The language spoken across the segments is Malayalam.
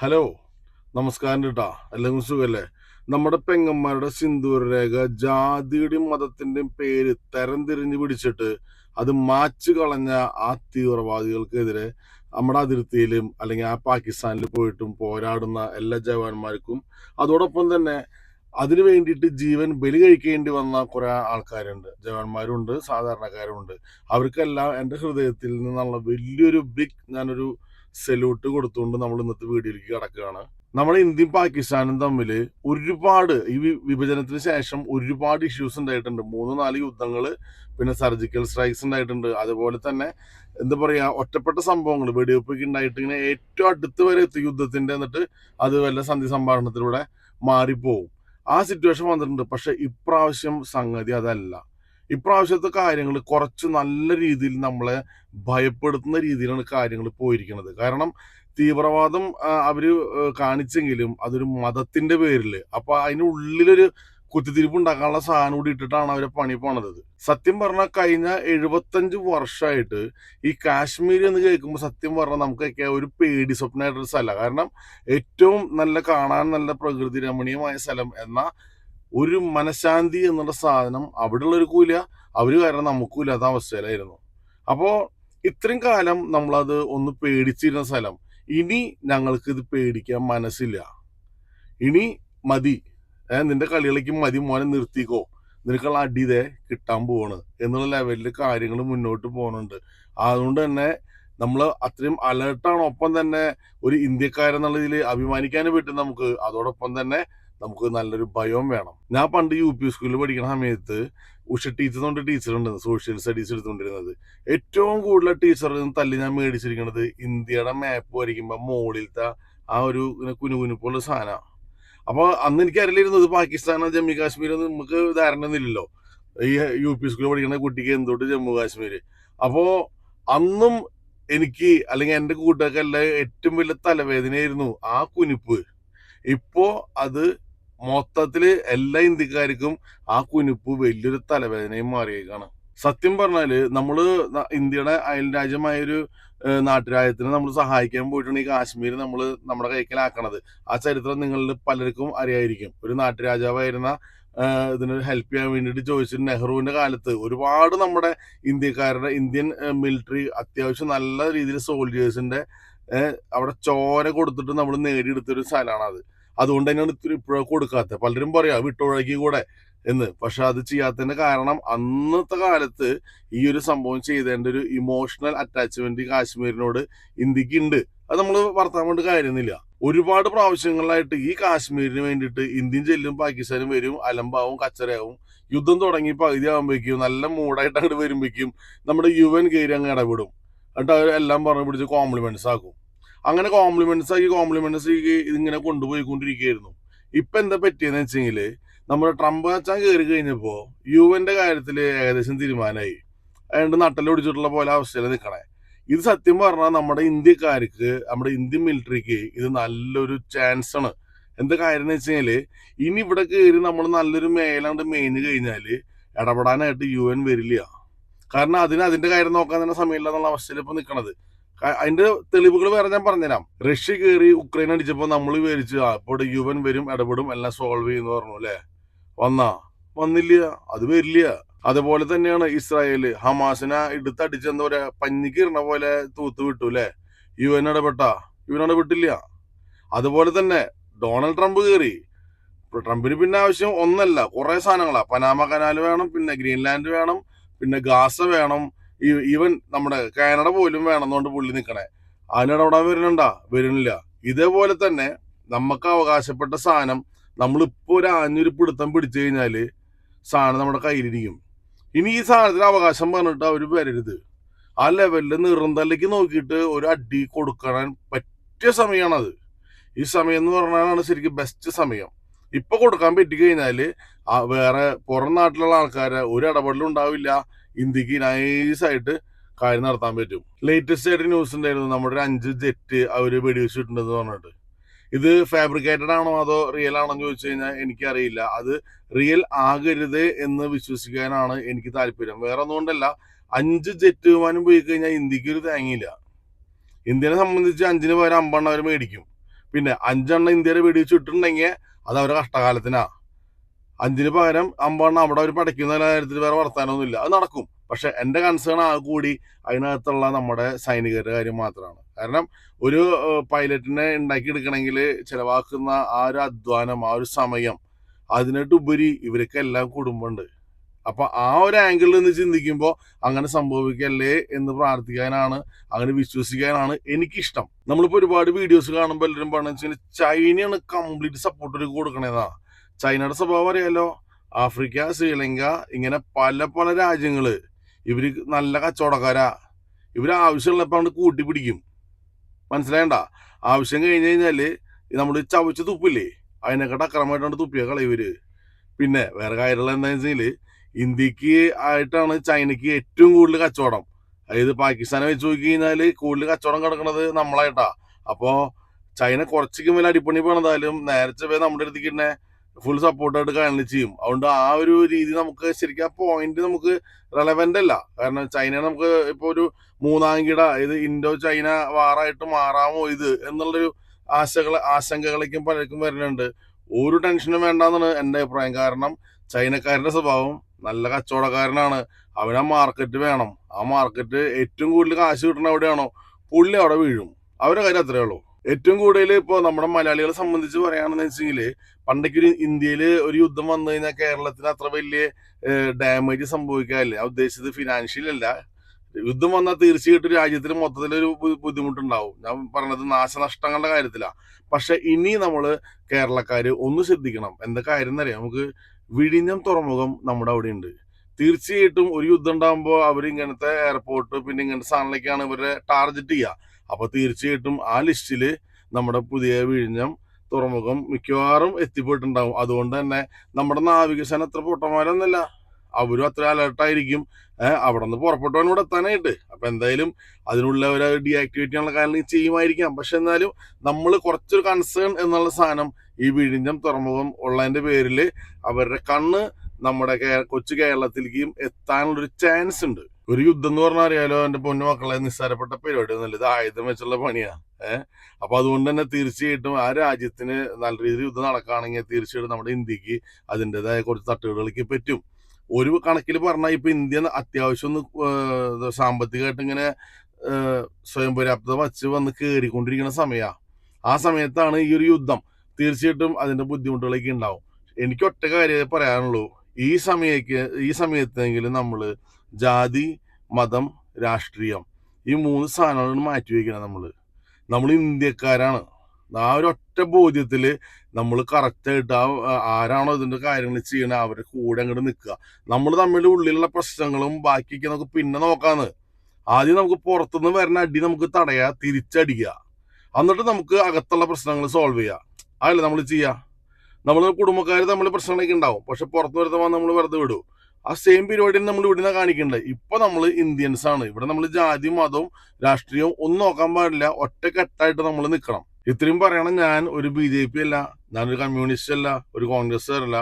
ഹലോ നമസ്കാരം കേട്ടാ എല്ലാവർക്കും സുഖല്ലേ? നമ്മുടെ പെങ്ങന്മാരുടെ സിന്ദൂര രേഖ ജാതിയുടെയും മതത്തിന്റെയും പേര് തരം തിരിഞ്ഞ് പിടിച്ചിട്ട് അത് മാച്ചു കളഞ്ഞ ആ തീവ്രവാദികൾക്കെതിരെ നമ്മുടെ അതിർത്തിയിലും അല്ലെങ്കിൽ ആ പാകിസ്ഥാനിൽ പോയിട്ടും പോരാടുന്ന എല്ലാ ജവാന്മാർക്കും അതോടൊപ്പം തന്നെ അതിനു വേണ്ടിയിട്ട് ജീവൻ ബലി കഴിക്കേണ്ടി വന്ന കുറെ ആൾക്കാരുണ്ട്. ജവാന്മാരുണ്ട് സാധാരണക്കാരുണ്ട്. അവർക്കെല്ലാം എന്റെ ഹൃദയത്തിൽ നിന്നുള്ള വലിയൊരു ബിഗ് ഞാനൊരു സല്യൂട്ട് കൊടുത്തുകൊണ്ട് നമ്മൾ ഇന്നത്തെ വീഡിയോയിലേക്ക് കടക്കുകയാണ്. നമ്മൾ ഇന്ത്യയും പാകിസ്ഥാനും തമ്മിൽ ഒരുപാട് ഈ വിഭജനത്തിന് ശേഷം ഒരുപാട് ഇഷ്യൂസ് ഉണ്ടായിട്ടുണ്ട്. മൂന്ന് നാല് യുദ്ധങ്ങൾ പിന്നെ സർജിക്കൽ സ്ട്രൈക്സ് ഉണ്ടായിട്ടുണ്ട്. അതുപോലെ തന്നെ എന്താ പറയുക ഒറ്റപ്പെട്ട സംഭവങ്ങൾ വെടിവെപ്പൊക്കെ ഉണ്ടായിട്ട് ഇങ്ങനെ ഏറ്റവും അടുത്ത് വരെ എത്തി യുദ്ധത്തിന്റെ എന്നിട്ട് അത് വല്ല സന്ധി സംഭാഷണത്തിലൂടെ മാറിപ്പോവും. ആ സിറ്റുവേഷൻ വന്നിട്ടുണ്ട്. പക്ഷെ ഇപ്രാവശ്യം സംഗതി അതല്ല. ഇപ്രാവശ്യത്തെ കാര്യങ്ങൾ കുറച്ച് നല്ല രീതിയിൽ നമ്മളെ ഭയപ്പെടുത്തുന്ന രീതിയിലാണ് കാര്യങ്ങൾ പോയിരിക്കുന്നത്. കാരണം തീവ്രവാദം അവർ കാണിച്ചെങ്കിലും അതൊരു മതത്തിന്റെ പേരിൽ അപ്പൊ അതിനുള്ളിലൊരു കുത്തിത്തിരിപ്പ് ഉണ്ടാക്കാനുള്ള സാധനം കൂടി ഇട്ടിട്ടാണ് അവരെ പണി പോണത്. സത്യം പറഞ്ഞാൽ കഴിഞ്ഞ എഴുപത്തഞ്ച് വർഷമായിട്ട് ഈ കാശ്മീർ എന്ന് കേൾക്കുമ്പോൾ സത്യം പറഞ്ഞാൽ നമുക്കൊക്കെ ഒരു പേടി സ്വപ്നമായിട്ടൊരു സ്ഥലമാണ് കാരണം ഏറ്റവും നല്ല കാണാൻ നല്ല പ്രകൃതി രമണീയമായ സ്ഥലം എന്ന ഒരു മനഃശാന്തി എന്നുള്ള സാധനം അവിടെ ഉള്ളവർക്കും അവർ കാരണം നമുക്കും ഇല്ലാത്ത അവസ്ഥയിലായിരുന്നു. അപ്പോൾ ഇത്രയും കാലം നമ്മളത് ഒന്ന് പേടിച്ചിരുന്ന സ്ഥലം. ഇനി ഞങ്ങൾക്ക് ഇത് പേടിക്കാൻ മനസ്സില്ല. ഇനി മതി. ഏഹ് നിന്റെ കളികളേക്ക് മതി മോനെ നിർത്തിക്കോ. നിനക്കുള്ള അടി ഇതേ കിട്ടാൻ പോവാണ് എന്നുള്ള ലെവലിൽ കാര്യങ്ങൾ മുന്നോട്ട് പോകുന്നുണ്ട് അതുകൊണ്ട് തന്നെ നമ്മൾ അത്രയും അലേർട്ടാണ് ഒപ്പം തന്നെ ഒരു ഇന്ത്യക്കാരെന്നുള്ള ഇതിൽ അഭിമാനിക്കാനും പറ്റും നമുക്ക്. അതോടൊപ്പം തന്നെ നമുക്ക് നല്ലൊരു ഭയവും വേണം. ഞാൻ പണ്ട് യു പി സ്കൂളിൽ പഠിക്കുന്ന സമയത്ത് ഉഷ ടീച്ചർ ഉണ്ട് സോഷ്യൽ സ്റ്റഡീസ് എടുത്തുകൊണ്ടിരുന്നത്. ഏറ്റവും കൂടുതൽ ടീച്ചറിൽ നിന്ന് തല്ലി ഞാൻ മേടിച്ചിരിക്കുന്നത് ഇന്ത്യയുടെ മാപ്പ് വരയ്ക്കുമ്പോൾ മുകളിലത്തെ ആ ഒരു കുനുകുനുപ്പുള്ള സാധനമാണ് അപ്പോൾ അന്ന് എനിക്ക് അറിയില്ലായിരുന്നു ഇത് പാകിസ്ഥാനോ ജമ്മു കാശ്മീരോ നമുക്ക് ധാരണ ഒന്നുമില്ലല്ലോ. ഈ യു പി സ്കൂളിൽ പഠിക്കുന്ന കുട്ടിക്ക് എന്തുകൊണ്ട് ജമ്മു കാശ്മീർ അപ്പോൾ അന്നും എനിക്ക് അല്ലെങ്കിൽ എന്റെ കൂട്ടുകാർക്കെല്ലാം ഏറ്റവും വലിയ തലവേദനയായിരുന്നു ആ കുനിപ്പ്. ഇപ്പോൾ അത് മൊത്തത്തിൽ എല്ലാ ഇന്ത്യക്കാർക്കും ആ കുനിപ്പ് വലിയൊരു തലവേദനയും മാറിയേക്കാണ്. സത്യം പറഞ്ഞാൽ നമ്മൾ ഇന്ത്യയുടെ അയൽ രാജ്യമായ ഒരു നാട്ടുരാജ്യത്തിന് നമ്മൾ സഹായിക്കാൻ പോയിട്ടാണ് ഈ കാശ്മീർ നമ്മൾ നമ്മുടെ കൈക്കലാക്കണത്. ആ ചരിത്രം നിങ്ങളിൽ പലർക്കും അറിയായിരിക്കും. ഒരു നാട്ടുരാജാവായിരുന്ന ഇതിനൊരു ഇതിന് ഹെൽപ്പ് ചെയ്യാൻ വേണ്ടിയിട്ട് ചോദിച്ചിട്ട് നെഹ്റുവിന്റെ കാലത്ത് ഒരുപാട് നമ്മുടെ ഇന്ത്യക്കാരുടെ ഇന്ത്യൻ മിലിറ്ററി അത്യാവശ്യം നല്ല രീതിയിൽ സോൾജേഴ്സിന്റെ അവിടെ ചോര കൊടുത്തിട്ട് നമ്മൾ നേടിയെടുത്തൊരു സ്ഥലമാണ് അത് അതുകൊണ്ട് തന്നെയാണ് ഇത്തിരി ഇപ്പോഴും കൊടുക്കാത്തത്. പലരും പറയാം വിട്ടൊഴുകി കൂടെ എന്ന്. പക്ഷെ അത് ചെയ്യാത്തതിന്റെ കാരണം അന്നത്തെ കാലത്ത് ഈ ഒരു സംഭവം ചെയ്തതിന്റെ ഒരു ഇമോഷണൽ അറ്റാച്ച്മെന്റ് കാശ്മീരിനോട് ഇന്ത്യയ്ക്ക് ഉണ്ട് അത് നമ്മൾ വർത്താൻ കൊണ്ട് കാര്യമൊന്നുമില്ല. ഒരുപാട് പ്രാവശ്യങ്ങളിലായിട്ട് ഈ കാശ്മീരിന് വേണ്ടിയിട്ട് ഇന്ത്യൻ ചെല്ലും പാകിസ്ഥാനും വരും അലമ്പാവും കച്ചറയാവും യുദ്ധം തുടങ്ങി പകുതി ആകുമ്പോഴേക്കും നല്ല മൂടായിട്ട് അങ്ങോട്ട് വരുമ്പോഴേക്കും നമ്മുടെ യു എൻ കയറി അങ്ങ് ഇടപെടും. എന്നിട്ട് അവർ എല്ലാം പറഞ്ഞു പിടിച്ച് കോംപ്ലിമെന്റ്സ് ആക്കും. അങ്ങനെ കോംപ്ലിമെന്റ്സ് ആക്കി കോംപ്ലിമെന്റ്സ് ആക്കി ഇതിങ്ങനെ കൊണ്ടുപോയിക്കൊണ്ടിരിക്കുകയായിരുന്നു. ഇപ്പൊ എന്താ പറ്റിയെന്ന് വെച്ചെങ്കിൽ നമ്മുടെ ട്രംപ് അച്ഛൻ കയറി കഴിഞ്ഞപ്പോ യു എന്റെ കാര്യത്തിൽ ഏകദേശം തീരുമാനമായി. അതുകൊണ്ട് നട്ടലൊടിച്ചിട്ടുള്ള പോലെ അവസ്ഥയിൽ നിൽക്കണേ ഇത് സത്യം പറഞ്ഞാൽ നമ്മുടെ ഇന്ത്യക്കാർക്ക് നമ്മുടെ ഇന്ത്യൻ മിലിറ്ററിക്ക് ഇത് നല്ലൊരു ചാൻസ് ആണ്. എന്താ കാര്യം എന്ന് വെച്ചാൽ ഇനി ഇവിടെ കയറി നമ്മൾ നല്ലൊരു മേലാണ്ട് മേഞ്ഞു കഴിഞ്ഞാൽ ഇടപെടാനായിട്ട് യു എൻ വരില്ല. കാരണം അതിന് അതിന്റെ കാര്യം നോക്കാൻ തന്നെ സമയമില്ല എന്നുള്ള അവസ്ഥയിൽ ഇപ്പൊ നിൽക്കണത് അതിന്റെ തെളിവുകൾ വേറെ ഞാൻ പറഞ്ഞുതരാം. റഷ്യ കയറി ഉക്രൈൻ അടിച്ചപ്പോ നമ്മൾ വിചാരിച്ചു അപ്പോൾ ഇപ്പോൾ യു എൻ വരും ഇടപെടും എല്ലാം സോൾവ് ചെയ്യുന്നു പറഞ്ഞു അല്ലെ? വന്നാ? വന്നില്ല. അത് വരില്ല. അതുപോലെ തന്നെയാണ് ഇസ്രായേൽ. ഹമാസിനെ എടുത്തടിച്ച് എന്താ പറയാ പഞ്ഞിക്ക് ഇടുന്ന പോലെ തൂത്ത് വിട്ടു അല്ലെ? യു എൻ ഇടപെട്ട? യു എൻ ഇടപെട്ടില്ല. അതുപോലെ തന്നെ ഡൊണാൾഡ് ട്രംപ് കയറി ട്രംപിന് പിന്നെ ആവശ്യം ഒന്നല്ല. കുറെ സാധനങ്ങളാ. പനാമ കനാൽ വേണം പിന്നെ ഗ്രീൻലാൻഡ് വേണം പിന്നെ ഗാസ വേണം ഈവൻ നമ്മുടെ കാനഡ പോലും വേണമെന്നുകൊണ്ട് പുള്ളി നിൽക്കണേ അതിനിടപെടാൻ വരുന്നുണ്ടാ? വരുന്നില്ല. ഇതേപോലെ തന്നെ നമുക്ക് അവകാശപ്പെട്ട സാധനം നമ്മളിപ്പോ ഒരു ആഞ്ഞൊരു പിടുത്തം പിടിച്ചു കഴിഞ്ഞാൽ സാധനം നമ്മുടെ കയ്യിലിരിക്കും. ഇനി ഈ സാധനത്തിന് അവകാശം പറഞ്ഞിട്ട് അവർ വരരുത്. ആ ലെവലിൽ നിറന്തലേക്ക് നോക്കിയിട്ട് ഒരു അടി കൊടുക്കാൻ പറ്റിയ സമയമാണത് ഈ സമയം എന്ന് പറഞ്ഞാലാണ് ശരിക്കും ബെസ്റ്റ് സമയം. ഇപ്പൊ കൊടുക്കാൻ പറ്റി കഴിഞ്ഞാൽ വേറെ പുറം നാട്ടിലുള്ള ആൾക്കാരെ ഒരു ഇടപെടലും ഉണ്ടാവില്ല. ഇന്ത്യയ്ക്ക് നൈസായിട്ട് കാര്യം നടത്താൻ പറ്റും. ലേറ്റസ്റ്റ് ആയിട്ട് ന്യൂസ് ഉണ്ടായിരുന്നു. നമ്മുടെ ഒരു അഞ്ച് ജെറ്റ് അവർ വെടിവെച്ചിട്ടുണ്ടെന്ന് പറഞ്ഞിട്ട്. ഇത് ഫാബ്രിക്കേറ്റഡ് ആണോ അതോ റിയൽ ആണോ എന്ന് ചോദിച്ചു കഴിഞ്ഞാൽ എനിക്കറിയില്ല. അത് റിയൽ ആകരുത് എന്ന് വിശ്വസിക്കാനാണ് എനിക്ക് താല്പര്യം. വേറെ ഒന്നുകൊണ്ടല്ല അഞ്ച് ജെറ്റ് വിമാനം പോയി കഴിഞ്ഞാൽ ഇന്ത്യയ്ക്ക് ഒരു തേങ്ങയില്ല ഇന്ത്യനെ സംബന്ധിച്ച് അഞ്ചിന് പകരം അമ്പെണ്ണം അവർ മേടിക്കും. പിന്നെ അഞ്ചെണ്ണം ഇന്ത്യയുടെ വെടിവെച്ച് ഇട്ടിട്ടുണ്ടെങ്കിൽ അത് അവരുടെ കഷ്ടകാലത്തിനാ. അഞ്ചിന് പകരം അമ്പെണ്ണം അവിടെ അവർ പഠിക്കുന്ന കാര്യത്തിൽ വേറെ വർത്താനമൊന്നുമില്ല അത് നടക്കും. പക്ഷെ എന്റെ കൺസേൺ ആ കൂടി അതിനകത്തുള്ള നമ്മുടെ സൈനികരുടെ കാര്യം മാത്രമാണ്. കാരണം ഒരു പൈലറ്റിനെ ഉണ്ടാക്കിയെടുക്കണമെങ്കിൽ ചിലവാക്കുന്ന ആ ഒരു അധ്വാനം ആ ഒരു സമയം അതിനായിട്ടുപരി ഇവർക്കെല്ലാം കുടുംബമുണ്ട്. അപ്പൊ ആ ഒരു ആംഗിളിൽ നിന്ന് ചിന്തിക്കുമ്പോൾ അങ്ങനെ സംഭവിക്കല്ലേ എന്ന് പ്രാർത്ഥിക്കാനാണ് അങ്ങനെ വിശ്വസിക്കാനാണ് എനിക്കിഷ്ടം. നമ്മളിപ്പോ ഒരുപാട് വീഡിയോസ് കാണുമ്പോൾ എല്ലാവരും പറഞ്ഞു വെച്ചാൽ ചൈനയാണ് കംപ്ലീറ്റ് സപ്പോർട്ട് കൊടുക്കണേതാ ചൈനയുടെ സ്വഭാവം അറിയാലോ? ആഫ്രിക്ക ശ്രീലങ്ക ഇങ്ങനെ പല പല രാജ്യങ്ങൾ. ഇവർ നല്ല കച്ചവടക്കാരാ. ഇവർ ആവശ്യമുള്ളപ്പോ അങ്ങോട്ട് കൂട്ടി പിടിക്കും മനസ്സിലായണ്ട? ആവശ്യം കഴിഞ്ഞ് കഴിഞ്ഞാൽ നമ്മൾ ചവച്ച് തുപ്പില്ലേ? അതിനെക്കാട്ട് അക്രമമായിട്ടാണ് തുപ്പിയ കളയവര് പിന്നെ വേറെ കാര്യമുള്ള എന്താണെന്ന് ഇന്ത്യയ്ക്ക് ആയിട്ടാണ് ചൈനക്ക് ഏറ്റവും കൂടുതൽ കച്ചവടം. അതായത് പാകിസ്ഥാനെ വെച്ച് നോക്കി കഴിഞ്ഞാൽ കൂടുതൽ കച്ചവടം കിടക്കുന്നത് നമ്മളായിട്ടാ. അപ്പോ ചൈന കുറച്ചേക്കും വലിയ അടിപ്പണി പണിതാലും നേരത്തെ പോയി നമ്മുടെ അടുത്തേക്ക് തന്നെ ഫുൾ സപ്പോർട്ടായിട്ട് കാണുകയും ചെയ്യും. അതുകൊണ്ട് ആ ഒരു രീതി നമുക്ക് ശരിക്കും ആ പോയിന്റ് നമുക്ക് റെലവെന്റ് അല്ല. കാരണം ചൈന നമുക്ക് ഇപ്പൊ ഒരു മൂന്നാം കിട ഇത് ഇൻഡോ ചൈന വാറായിട്ട് മാറാമോ ഇത് എന്നുള്ളൊരു ആശകൾ ആശങ്കകളേക്കും പലർക്കും വരുന്നുണ്ട്. ഒരു ടെൻഷനും വേണ്ടെന്നാണ് എന്റെ അഭിപ്രായം. കാരണം ചൈനക്കാരന്റെ സ്വഭാവം നല്ല കച്ചവടക്കാരനാണ്. അവനാ മാർക്കറ്റ് വേണം. ആ മാർക്കറ്റ് ഏറ്റവും കൂടുതൽ കാശ് കിട്ടണ എവിടെയാണോ? പുള്ളി അവിടെ വീഴും. അവരുടെ കാര്യം അത്രേ ഉള്ളൂ. ഏറ്റവും കൂടുതൽ ഇപ്പോൾ നമ്മുടെ മലയാളികളെ സംബന്ധിച്ച് പറയുകയാണെന്ന് വെച്ചെങ്കിൽ പണ്ടൊക്കെ ഒരു ഇന്ത്യയിൽ ഒരു യുദ്ധം വന്നു കഴിഞ്ഞാൽ കേരളത്തിന് അത്ര വലിയ ഡാമേജ് സംഭവിക്കാറില്ല. ആ ഉദ്ദേശിച്ചത് ഫിനാൻഷ്യൽ അല്ല. യുദ്ധം വന്നാൽ തീർച്ചയായിട്ടും രാജ്യത്തിന് മൊത്തത്തിലൊരു ബുദ്ധിമുട്ടുണ്ടാവും. ഞാൻ പറഞ്ഞത് നാശനഷ്ടങ്ങളുടെ കാര്യത്തിലാണ് പക്ഷെ ഇനി നമ്മൾ കേരളക്കാർ ഒന്ന് ശ്രദ്ധിക്കണം. എന്താ കാര്യം എന്നറിയാം? നമുക്ക് വിഴിഞ്ഞം തുറമുഖം നമ്മുടെ അവിടെ ഉണ്ട് തീർച്ചയായിട്ടും ഒരു യുദ്ധം ഉണ്ടാകുമ്പോൾ അവർ ഇങ്ങനത്തെ എയർപോർട്ട് പിന്നെ ഇങ്ങനത്തെ സാധനങ്ങളിലേക്കാണ് ഇവരെ ടാർഗറ്റ് ചെയ്യുക അപ്പൊ തീർച്ചയായിട്ടും ആ ലിസ്റ്റിൽ നമ്മുടെ പുതിയ വിഴിഞ്ഞം തുറമുഖം മിക്കവാറും എത്തിപ്പോയിട്ടുണ്ടാവും അതുകൊണ്ട് തന്നെ നമ്മുടെ നാവികസേന അത്ര പൊട്ടന്മാരൊന്നുമല്ല. അവരും അത്ര അലർട്ടായിരിക്കും അവിടെ നിന്ന് പുറപ്പെട്ടവൻ ഇവിടെ എത്താനായിട്ട്. അപ്പൊ എന്തായാലും അതിനുള്ള ഒരു ഡീആക്ടിവേറ്റ് ചെയ്യാനുള്ള കാര്യങ്ങൾ ചെയ്യുമായിരിക്കാം. പക്ഷെ എന്നാലും നമ്മൾ കുറച്ചൊരു കൺസേൺ എന്നുള്ള സാധനം ഈ വിഴിഞ്ഞം തുറമുഖം ഉള്ളതിന്റെ പേരിൽ അവരുടെ കണ്ണ് നമ്മുടെ കൊച്ചു കേരളത്തിലേക്കും എത്താനുള്ളൊരു ചാൻസ് ഉണ്ട്. ഒരു യുദ്ധം എന്ന് പറഞ്ഞാൽ അറിയാലോ എന്റെ പൊന്നു മക്കളെ നിസ്സാരപ്പെട്ട പരിപാടി ഒന്നുമില്ല. ഇത് ആയുധം വെച്ചുള്ള പണിയാ. ഏഹ് അപ്പൊ അതുകൊണ്ട് തന്നെ തീർച്ചയായിട്ടും ആ രാജ്യത്തിന് നല്ല രീതിയിൽ യുദ്ധം നടക്കുകയാണെങ്കിൽ തീർച്ചയായിട്ടും നമ്മുടെ ഇന്ത്യയ്ക്ക് അതിന്റെതായ കുറച്ച് തട്ടുകടലേക്ക് പറ്റും. ഒരു കണക്കിൽ പറഞ്ഞാൽ ഇപ്പൊ ഇന്ത്യ അത്യാവശ്യം ഒന്ന് സാമ്പത്തികമായിട്ട് ഇങ്ങനെ സ്വയം പര്യാപ്തത വച്ച് വന്ന് കയറിക്കൊണ്ടിരിക്കുന്ന സമയമാണ് ആ സമയത്താണ് ഈ ഒരു യുദ്ധം. തീർച്ചയായിട്ടും അതിന്റെ ബുദ്ധിമുട്ടുകളൊക്കെ ഉണ്ടാവും. എനിക്ക് ഒറ്റ കാര്യം പറയാനുള്ളൂ. ഈ സമയക്ക് ഈ സമയത്തെങ്കിലും നമ്മൾ ജാതി മതം രാഷ്ട്രീയം ഈ മൂന്ന് സാധനങ്ങളാണ് മാറ്റി വയ്ക്കണം നമ്മൾ നമ്മൾ ഇന്ത്യക്കാരാണ്. ആ ഒരു ഒറ്റ ബോധ്യത്തിൽ നമ്മൾ കറക്റ്റായിട്ട് ആ ആരാണോ ഇതിന്റെ കാര്യങ്ങൾ ചെയ്യണത് അവരുടെ കൂടെ അങ്ങോട്ട് നിൽക്കുക നമ്മൾ തമ്മിൽ ഉള്ളിലുള്ള പ്രശ്നങ്ങളും ബാക്കിയൊക്കെ നമുക്ക് പിന്നെ നോക്കാന്ന്. ആദ്യം നമുക്ക് പുറത്തുനിന്ന് വരുന്ന അടി നമുക്ക് തടയാ തിരിച്ചടിക്കുക എന്നിട്ട് നമുക്ക് അകത്തുള്ള പ്രശ്നങ്ങൾ സോൾവ് ചെയ്യുക അതല്ലേ നമ്മൾ ചെയ്യുക നമ്മൾ കുടുംബക്കാർ തമ്മിൽ പ്രശ്നങ്ങളൊക്കെ ഉണ്ടാവും. പക്ഷെ പുറത്ത് വരുത്തപ്പോൾ നമ്മൾ വെറുതെ വിടും. ആ സെയിം പരിപാടി നമ്മൾ ഇവിടുന്ന് കാണിക്കണ്ടേ ഇപ്പൊ നമ്മൾ ഇന്ത്യൻസ് ആണ്. ഇവിടെ നമ്മൾ ജാതി മതവും രാഷ്ട്രീയവും ഒന്നും നോക്കാൻ പാടില്ല. ഒറ്റക്കെട്ടായിട്ട് നമ്മൾ നിൽക്കണം ഇത്രയും പറയണം ഞാൻ ഒരു ബി ജെ പി അല്ല ഞാനൊരു കമ്മ്യൂണിസ്റ്റ് അല്ല ഒരു കോൺഗ്രസ്സുകാരല്ല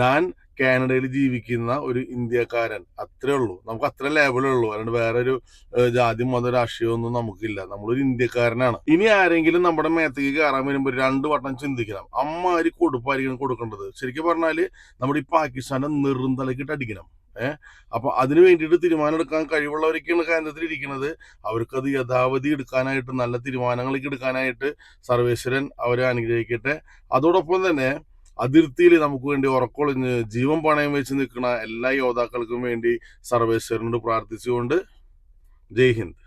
ഞാൻ കാനഡയിൽ ജീവിക്കുന്ന ഒരു ഇന്ത്യക്കാരൻ. അത്രേ ഉള്ളൂ. നമുക്ക് അത്ര ലെവലേ ഉള്ളൂ. അല്ലാണ്ട് വേറെ ഒരു ജാതി മത രാഷ്ട്രീയമൊന്നും നമുക്കില്ല. നമ്മളൊരു ഇന്ത്യക്കാരനാണ്. ഇനി ആരെങ്കിലും നമ്മുടെ മേത്തേക്ക് കയറാൻ വരുമ്പോൾ രണ്ട് വട്ടം ചിന്തിക്കണം. അമ്മമാര് കൊടുപ്പായിരിക്കണം കൊടുക്കേണ്ടത്. ശരിക്കും പറഞ്ഞാൽ നമ്മുടെ ഈ പാകിസ്ഥാനെ നെറുന്തലക്കിട്ട് അടിക്കണം. ഏഹ് അപ്പൊ അതിന് വേണ്ടിയിട്ട് തീരുമാനം എടുക്കാൻ കഴിവുള്ളവരൊക്കെയാണ് കേന്ദ്രത്തിൽ ഇരിക്കുന്നത്. അവർക്കത് യഥാവധി എടുക്കാനായിട്ട് നല്ല തീരുമാനങ്ങളൊക്കെ എടുക്കാനായിട്ട് സർവേശ്വരൻ അവരെ അനുഗ്രഹിക്കട്ടെ. അതോടൊപ്പം തന്നെ അതിർത്തിയിൽ നമുക്ക് വേണ്ടി ഉറക്കൊളിഞ്ഞ് ജീവൻ പണയം വെച്ച് നിൽക്കുന്ന എല്ലാ യോദ്ധാക്കൾക്കും വേണ്ടി സർവേശ്വരനോട് പ്രാർത്ഥിച്ചുകൊണ്ട് ജയ് ഹിന്ദ്.